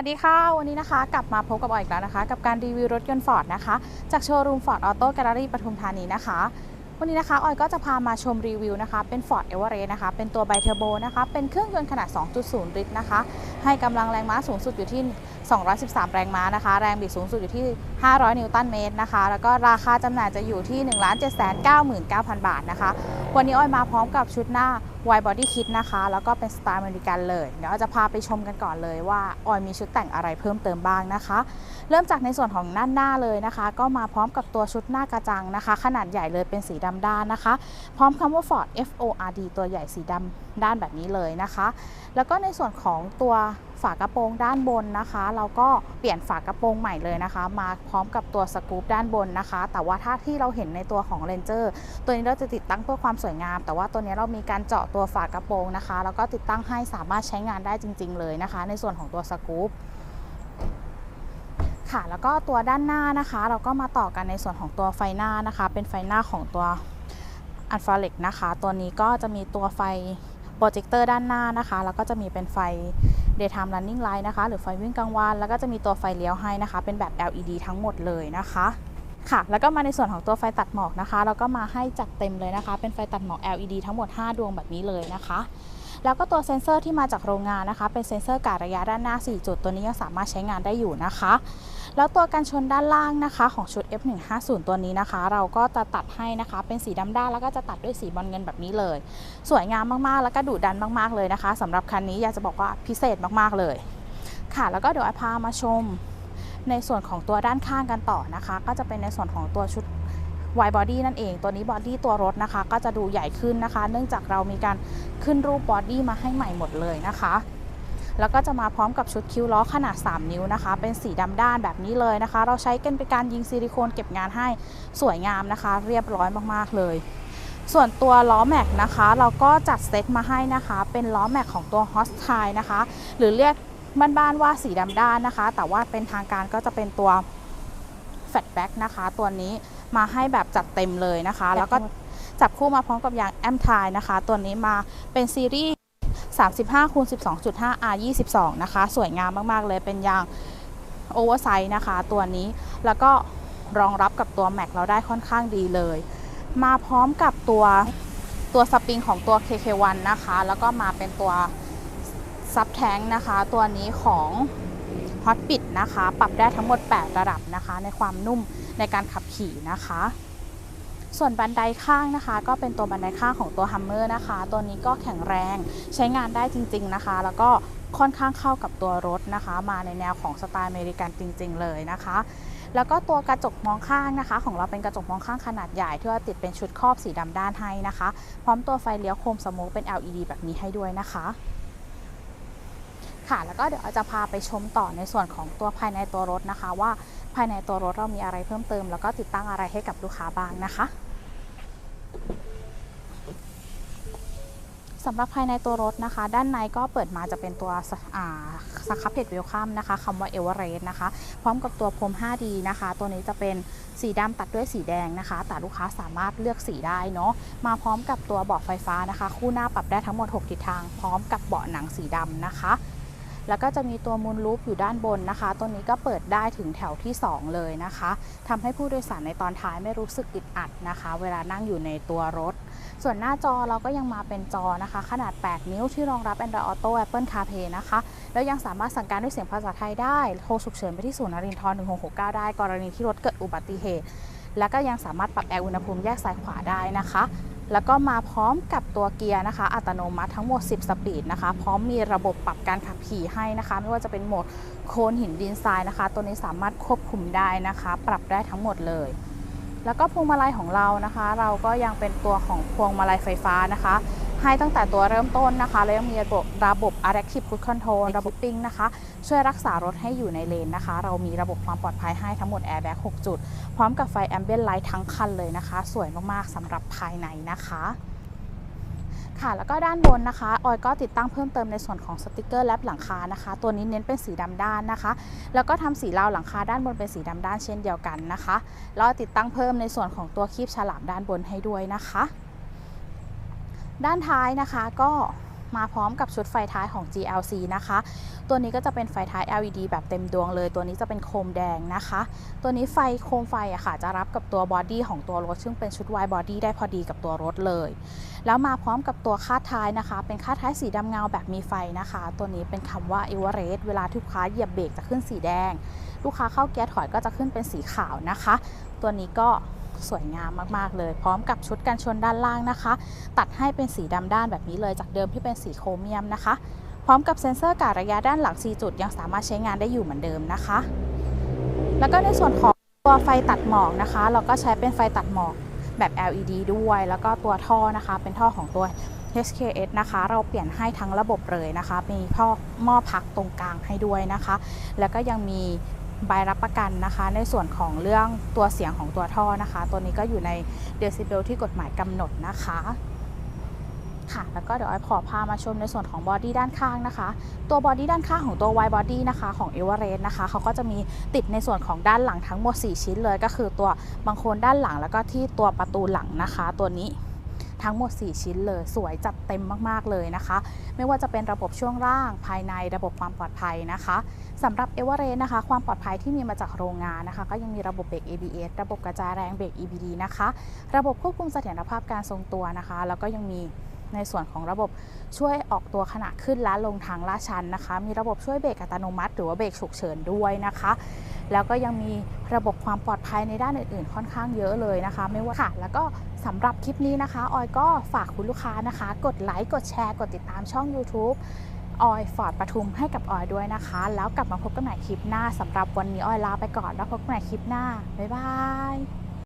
วัสดีค่ะ วันนี้นะคะ กลับมาพบกับออยอีกแล้วนะคะ กับการรีวิวรถยนต์ฟอร์ดนะคะ จากโชว์รูมฟอร์ดออโต้แกลเลอรี่ปทุมธานีนะคะ วันนี้นะคะออยก็จะพามาชมรีวิวนะคะ เป็น Ford e v e r e s t นะคะ เป็นตัวไบเทอร์โบนะคะ เป็นเครื่องยนต์ขนาด 2.0 ลิตรนะคะ ให้กำลังแรงม้าสูงสุดอยู่ที่ 213 แรงม้านะคะ แรงบิดสูงสุดอยู่ที่ 500 นิวตันเมตรนะคะ แล้วก็ราคาจำหน่ายจะอยู่ที่ 1,799,000 บาทนะคะ วันนี้อ้อยมาพร้อมกับชุดหน้า Wide Body Kit นะคะ แล้วก็เป็นสไตล์อเมริกันเลย เดี๋ยวจะพาไปชมกันก่อนเลยว่าอ้อยมีชุดแต่งอะไรเพิ่มเติมบ้างนะคะ เริ่มจากในส่วนของด้านหน้าเลยนะคะ ก็มาพร้อมกับตัวชุดหน้ากระจังนะคะ ขนาดใหญ่เลยเป็นสีดำด้านนะคะ พร้อมคำว่า Ford F O R D ตัวใหญ่สีดำด้านแบบนี้เลยนะคะ แล้วก็ในส่วนของตัว ฝากระโปรงด้านบนนะคะ เราก็เปลี่ยนฝากระโปรงใหม่เลยนะคะ มาพร้อมกับตัวสกู๊ปด้านบนนะคะ แต่ว่าถ้าที่เราเห็นในตัวของ Ranger ตัวนี้เราจะติดตั้งเพื่อความสวยงาม แต่ว่าตัวนี้เรามีการเจาะตัวฝากระโปรงนะคะ แล้วก็ติดตั้งให้สามารถใช้งานได้จริง ๆ เลยนะคะ ในส่วนของตัวสกู๊ปค่ะแล้วก็ตัวด้านหน้านะคะ เราก็มาต่อกันในส่วนของตัวไฟหน้านะคะ เป็นไฟหน้าของตัวอัลฟาเล็กนะคะ ตัวนี้ก็จะมีตัวไฟโปรเจคเตอร์ด้านหน้านะคะ แล้วก็จะมีเป็นไฟ daytime running light นะคะ หรือไฟวิ่งกลางวัน แล้วก็จะมีตัวไฟเลี้ยวให้นะคะ เป็นแบบ LED ทั้งหมดเลยนะคะค่ะ แล้วก็มาในส่วนของตัวไฟตัดหมอกนะคะเราก็มาให้จัดเต็มเลยนะคะ เป็นไฟตัดหมอก LED ทั้งหมด 5 ดวงแบบนี้เลยนะคะ แล้วก็ตัวเซ็นเซอร์ที่มาจากโรงงานนะคะ เป็นเซ็นเซอร์การระยะด้านหน้า 4 จุด ตัวนี้ยังสามารถใช้งานได้อยู่นะคะ แล้วตัวกันชนด้านล่างนะคะ ของชุด F150 ตัวนี้นะคะ เราก็จะตัดให้นะคะเป็นสีดำด้านแล้วก็จะตัดด้วยสีบอลเงินแบบนี้เลย สวยงามมากๆ แล้วก็ดุดันมากๆเลยนะคะสำหรับคันนี้อยากจะบอกว่าพิเศษมากๆเลย ค่ะแล้วก็เดี๋ยวไอพามาชมในส่วนของตัวด้านข้างกันต่อนะคะ ก็จะเป็นในส่วนของตัวชุด wide body นั่นเอง ตัวนี้บอดี้ตัวรถนะคะ ก็จะดูใหญ่ขึ้นนะคะ เนื่องจากเรามีการขึ้นรูปบอดี้มาให้ใหม่หมดเลยนะคะ แล้วก็จะมาพร้อมกับชุดคิ้วล้อขนาด 3 นิ้วนะคะ เป็นสีดำด้านแบบนี้เลยนะคะ เราใช้กันเป็นการยิงซิลิโคนเก็บงานให้สวยงามนะคะ เรียบร้อยมากๆเลยส่วนตัวล้อแม็กนะคะ เราก็จัดเซตมาให้นะคะ เป็นล้อแม็กของตัว h o s t i นะคะ หรือเรียกบ้านๆว่าสีดำด้านนะคะ แต่ว่าเป็นทางการก็จะเป็นตัวแฟตแบ็กนะคะ ตัวนี้มาให้แบบจัดเต็มเลยนะคะ แล้วก็จับคู่มาพร้อมกับยางแอมทายนะคะ ตัวนี้มาเป็นซีรีส์ 35คูณ12.5 R 22นะคะ สวยงามมาก ๆ เลยเป็นยางโอเวอร์ไซส์นะคะ ตัวนี้แล้วก็รองรับกับตัวแม็กเราได้ค่อนข้างดีเลย มาพร้อมกับตัวตัวสปริงของตัว KK1 นะคะ แล้วก็มาเป็นตัวซับแทงนะคะ ตัวนี้ของฮอตปิดนะคะ ปรับได้ทั้งหมด 8 ระดับนะคะ ในความนุ่มในการขับขี่นะคะ ส่วนบันไดข้างนะคะ ก็เป็นตัวบันไดข้างของตัวฮัมเมอร์นะคะ ตัวนี้ก็แข็งแรงใช้งานได้จริง ๆนะคะ แล้วก็ค่อนข้างเข้ากับตัวรถนะคะ มาในแนวของสไตล์อเมริกันจริง ๆ เลยนะคะ แล้วก็ตัวกระจกมองข้างนะคะ ของเราเป็นกระจกมองข้างขนาดใหญ่ที่ว่าติดเป็นชุดครอบสีดำด้านให้นะคะ พร้อมตัวไฟเลี้ยวโคมสโมกเป็น LED แบบนี้ให้ด้วยนะคะ ค่ะ แล้วก็เดี๋ยวจะพาไปชมต่อในส่วนของตัวภายในตัวรถนะคะ ว่าภายในตัวรถเรามีอะไรเพิ่มเติม แล้วก็ติดตั้งอะไรให้กับลูกค้าบ้างนะคะสำหรับภายในตัวรถนะคะ ด้านในก็เปิดมาจะเป็นตัวสครับเพจเวลคัมนะคะคำว่าเอเวอเรสต์นะคะ พร้อมกับตัวพรม 5D นะคะ ตัวนี้จะเป็นสีดำตัดด้วยสีแดงนะคะ แต่ลูกค้าสามารถเลือกสีได้เนาะมาพร้อมกับตัวเบาะไฟฟ้านะคะ คู่หน้าปรับได้ทั้งหมด 6 ทิศทาง พร้อมกับเบาะหนังสีดำนะคะ แล้วก็จะมีตัวมูลลูปอยู่ด้านบนนะคะ ตัวนี้ก็เปิดได้ถึงแถวที่ 2 เลยนะคะทำให้ผู้โดยสารในตอนท้ายไม่รู้สึกอึดอัดนะคะ เวลานั่งอยู่ในตัวรถ ส่วนหน้าจอเราก็ยังมาเป็นจอนะคะ ขนาด 8 นิ้วที่รองรับ Android Auto Apple CarPlay นะคะ แล้วยังสามารถสั่งการด้วยเสียงภาษาไทยได้ โทรฉุกเฉินไปที่ศูนย์นรินทร์1669 ได้ กรณีที่รถเกิดอุบัติเหตุ แล้วก็ยังสามารถปรับแอร์อุณหภูมิแยกซ้ายขวาได้นะคะ แล้วก็มาพร้อมกับตัวเกียร์นะคะ อัตโนมัติทั้งหมด 10 สปีดนะคะ พร้อมมีระบบปรับการขับขี่ให้นะคะ ไม่ว่าจะเป็นโหมดโคลนหินดินทรายนะคะ ตัวนี้สามารถควบคุมได้นะคะ ปรับได้ทั้งหมดเลย แล้วก็พวงมาลัยของเรานะคะ เราก็ยังเป็นตัวของพวงมาลัยไฟฟ้านะคะ ให้ตั้งแต่ตัวเริ่มต้นนะคะ แล้วยังมีระบบระบบ Adaptive Cruise Control ระบบปิ้งนะคะ ช่วยรักษารถให้อยู่ในเลนนะคะ เรามีระบบความปลอดภัยให้ทั้งหมด Airbag 6 จุด พร้อมกับไฟ Ambient Light ทั้งคันเลยนะคะ สวยมากๆสำหรับภายในนะคะค่ะแล้วก็ด้านบนนะคะ ออยก็ติดตั้งเพิ่มเติมในส่วนของสติกเกอร์แลบหลังคานะคะ ตัวนี้เน้นเป็นสีดำด้านนะคะ แล้วก็ทำสีราวหลังคาด้านบนเป็นสีดำด้านเช่นเดียวกันนะคะแล้วติดตั้งเพิ่มในส่วนของตัวคีบฉลามด้านบนให้ด้วยนะคะ ด้านท้ายนะคะก็มาพร้อมกับชุดไฟท้ายของ GLC นะคะ ตัวนี้ก็จะเป็นไฟท้าย LED แบบเต็มดวงเลย ตัวนี้จะเป็นโคมแดงนะคะ ตัวนี้ไฟโคมไฟอะค่ะ จะรับกับตัวบอดี้ของตัวรถ ซึ่งเป็นชุด wide body ได้พอดีกับตัวรถเลย แล้วมาพร้อมกับตัวคาดท้ายนะคะ เป็นคาดท้ายสีดำเงาแบบมีไฟนะคะ ตัวนี้เป็นคำว่า e v e r e s t เวลาที่ลูกค้าเหยียบเบรกจะขึ้นสีแดง ลูกค้าเข้าเกียร์ถอยก็จะขึ้นเป็นสีขาวนะคะ ตัวนี้ก็ สวยงามมากๆเลย พร้อมกับชุดกันชนด้านล่างนะคะ ตัดให้เป็นสีดำด้านแบบนี้เลยจากเดิมที่เป็นสีโครเมียมนะคะ พร้อมกับเซ็นเซอร์การระยะด้านหลัง 4 จุด ยังสามารถใช้งานได้อยู่เหมือนเดิมนะคะ แล้วก็ในส่วนของตัวไฟตัดหมอกนะคะ เราก็ใช้เป็นไฟตัดหมอกแบบ LED ด้วย แล้วก็ตัวท่อนะคะ เป็นท่อของตัว HKS นะคะ เราเปลี่ยนให้ทั้งระบบเลยนะคะ มีพ่อหม้อพักตรงกลางให้ด้วยนะคะ แล้วก็ยังมี ใบรับประกันนะคะ ในส่วนของเรื่องตัวเสียงของตัวท่อนะคะ ตัวนี้ก็อยู่ในเดซิเบลที่กฎหมายกำหนดนะคะค่ะแล้วก็เดี๋ยวไอ้ขอพามาชมในส่วนของบอดี้ด้านข้างนะคะ ตัวบอดี้ด้านข้างของตัว wide body นะคะของ e v e r e s t นะคะเขาก็จะมีติดในส่วนของด้านหลังทั้งหมด 4 ชิ้นเลย ก็คือตัวบังโคลนด้านหลังแล้วก็ที่ตัวประตูหลังนะคะ ตัวนี้ทั้งหมด 4 ชิ้นเลย สวยจัดเต็มมาก ๆ เลยนะคะ ไม่ว่าจะเป็นระบบช่วงล่างภายในระบบความปลอดภัยนะคะ สำหรับ e v e r e s t นะคะ ความปลอดภัยที่มีมาจากโรงงานนะคะ ก็ยังมีระบบเบรก ABS ระบบกระจายแรงเบรก EBD นะคะ ระบบควบคุมเสถียรภาพการทรงตัวนะคะ แล้วก็ยังมีในส่วนของระบบช่วยออกตัวขณะขึ้นและลงทางลาดชันนะคะ มีระบบช่วยเบรกอัตโนมัติ หรือว่าเบรกฉุกเฉินด้วยนะคะ แล้วก็ยังมีระบบความปลอดภัยในด้านอื่นๆ ค่อนข้างเยอะเลยนะคะ ไม่ว่าค่ะ แล้วก็สำหรับคลิปนี้นะคะ ออยก็ฝากคุณลูกค้านะคะ กดไลค์ กดแชร์ กดติดตามช่อง YouTube ออยฟอร์ดปทุมให้กับออยด้วยนะคะ แล้วกลับมาพบกันใหม่คลิปหน้าสำหรับวันนี้ออยลาไปก่อนแล้วพบกันใหม่คลิปหน้า บ๊ายบาย